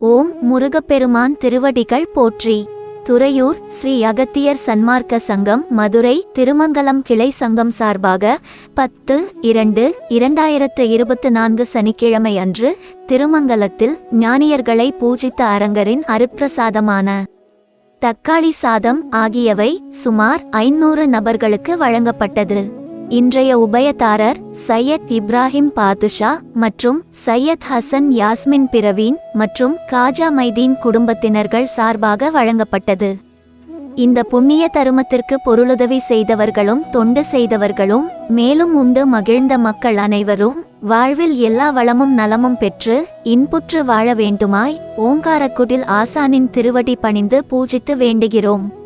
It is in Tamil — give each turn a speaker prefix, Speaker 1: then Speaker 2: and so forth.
Speaker 1: ஓம் முருகப்பெருமான் திருவடிகள் போற்றி. துறையூர் ஸ்ரீ அகத்தியர் சன்மார்க்க சங்கம் மதுரை திருமங்கலம் கிளை சங்கம் சார்பாக பத்து இரண்டு இரண்டாயிரத்து இருபத்து நான்கு சனிக்கிழமை அன்று திருமங்கலத்தில் ஞானியர்களை பூஜித்த அரங்கரின் அருப்பிரசாதமான தக்காளி சாதம் ஆகியவை சுமார் ஐநூறு நபர்களுக்கு வழங்கப்பட்டது. இன்றைய உபயதாரர் சையத் இப்ராஹிம் பாதுஷா மற்றும் சையத் ஹசன் யாஸ்மின் பிரவீன் மற்றும் காஜா மைதீன் குடும்பத்தினர்கள் சார்பாக வழங்கப்பட்டது. இந்த புண்ணிய தருமத்திற்கு பொருளுதவி செய்தவர்களும் தொண்டு செய்தவர்களும் மேலும் உண்டு மகிழ்ந்த மக்கள் அனைவரும் வாழ்வில் எல்லா வளமும் நலமும் பெற்று இன்புற்று வாழ வேண்டுமாய் ஓங்காரக்குடில் ஆசானின் திருவடி பணிந்து பூஜித்து வேண்டுகிறோம்.